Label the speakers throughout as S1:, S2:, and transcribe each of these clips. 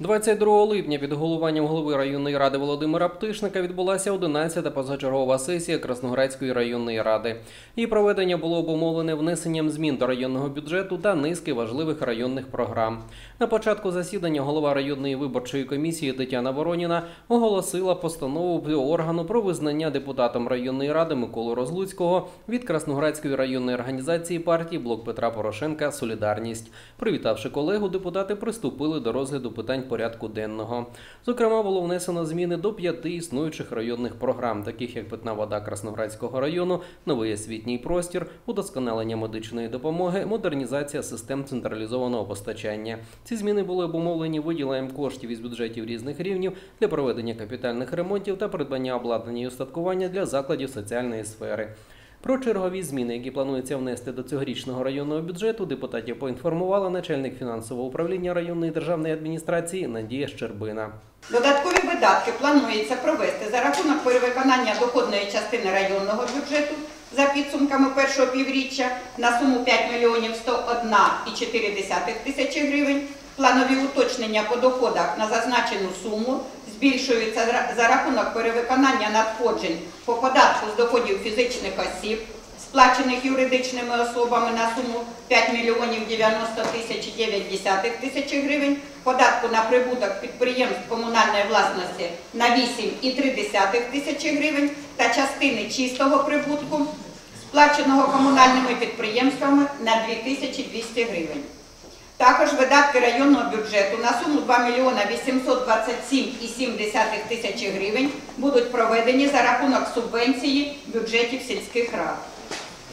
S1: 22 липня під головуванням голови районної ради Володимира Птишника відбулася 11-та позачергова сесія Красноградської районної ради. Її проведення було обумовлене внесенням змін до районного бюджету та низки важливих районних програм. На початку засідання голова районної виборчої комісії Тетяна Вороніна оголосила постанову органу про визнання депутатом районної ради Миколу Розлуцького від Красноградської районної організації партії Блок Петра Порошенка Солідарність. Привітавши колегу, депутати приступили до розгляду питань порядку денного. Зокрема, було внесено зміни до п'яти існуючих районних програм, таких як питна вода Красноградського району, новий освітній простір, удосконалення медичної допомоги, модернізація систем централізованого постачання. Ці зміни були обумовлені виділенням коштів із бюджетів різних рівнів для проведення капітальних ремонтів та придбання обладнання і устаткування для закладів соціальної сфери. Про чергові зміни, які планується внести до цьогорічного районного бюджету, депутатів поінформувала начальник фінансового управління районної державної адміністрації Надія Щербина.
S2: Додаткові видатки планується провести за рахунок перевиконання доходної частини районного бюджету за підсумками першого півріччя на суму 5 мільйонів 101,4 тисячі гривень. Планові уточнення по доходах на зазначену суму збільшуються за- рахунок перевиконання надходжень по податку з доходів фізичних осіб, сплачених юридичними особами на суму 5 мільйонів 90 тисяч 9 тисячі гривень, податку на прибуток підприємств комунальної власності на 8,3 тисячі гривень та частини чистого прибутку, сплаченого комунальними підприємствами на 2200 гривень. Також видатки районного бюджету на суму 2 мільйона 827,7 тисячі гривень будуть проведені за рахунок субвенції бюджетів сільських рад.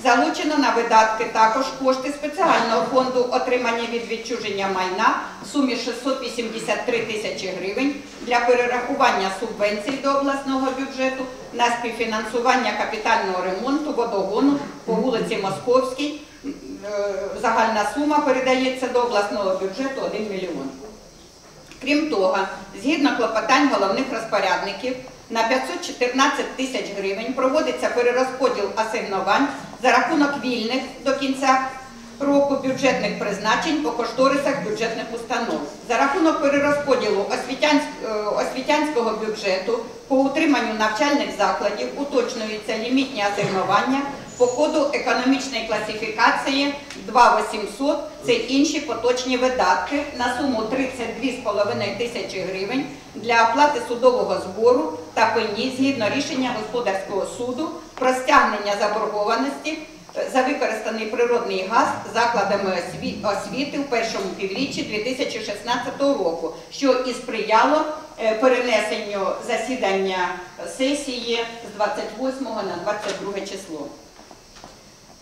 S2: Залучено на видатки також кошти спеціального фонду отримання від відчуження майна в сумі 683 тисячі гривень для перерахування субвенцій до обласного бюджету на співфінансування капітального ремонту водогону по вулиці Московській. Е, Загальна сума передається до обласного бюджету 1 мільйон. Крім того, згідно клопотань головних розпорядників, на 514 тисяч гривень проводиться перерозподіл асигнувань за рахунок вільних до кінця року бюджетних призначень по кошторисах бюджетних установ. За рахунок перерозподілу е, освітянського бюджету по утриманню навчальних закладів уточнюються лімітні асигнування по коду економічної класифікації 2800 це інші поточні видатки на суму 32,5 тисячі гривень для оплати судового збору та пені згідно рішення господарського суду про стягнення заборгованості е, за використаний природний газ закладами освіти в першому півріччі 2016 року, що і сприяло е, перенесенню засідання сесії з 28 на 22 число.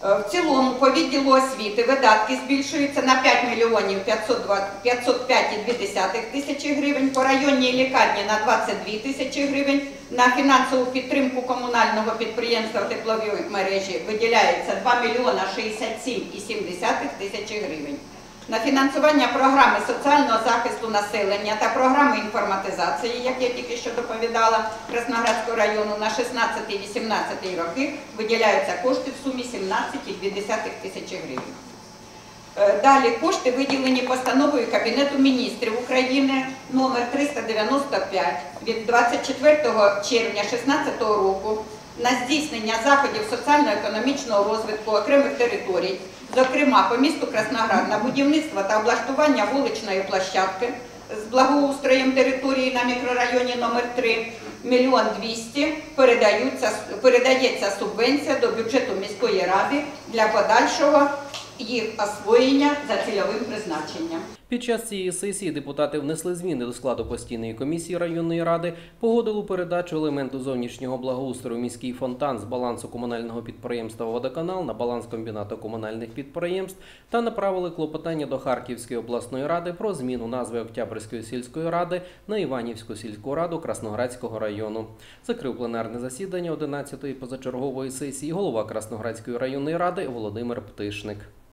S2: Е, В цілому по відділу освіти видатки збільшуються на 5 мільйонів 505,2 тисячі гривень, по районній лікарні на 22 тисячі гривень, на фінансову підтримку комунального підприємства теплової мережі виділяється 2 мільйона 67,7 тисячі гривень. На фінансування програми соціального захисту населення та програми інформатизації, як я тільки що доповідала Красноградського району на 16-18 роки виділяються кошти в сумі 17,2 тисячі гривень. Е, Далі кошти виділені постановою Кабінету міністрів України номер 395 від 24 червня 2016 року на здійснення заходів соціально-економічного розвитку окремих територій, зокрема по місту Красноград на будівництво та облаштування вуличної площадки з благоустроєм території на мікрорайоні номер 3 мільйон 200 передаються, передається субвенція до бюджету міської ради для подальшого їх освоєння за цільовим призначенням.
S1: Під час цієї сесії депутати внесли зміни до складу постійної комісії районної ради, погодили передачу елементу зовнішнього благоустрою міський фонтан з балансу комунального підприємства Водоканал на баланс комбінату комунальних підприємств та направили клопотання до Харківської обласної ради про зміну назви Октябрьської сільської ради на Іванівську сільську раду Красноградського району. Закрив пленарне засідання 11-ї позачергової сесії голова Красноградської районної ради Володимир Птишник.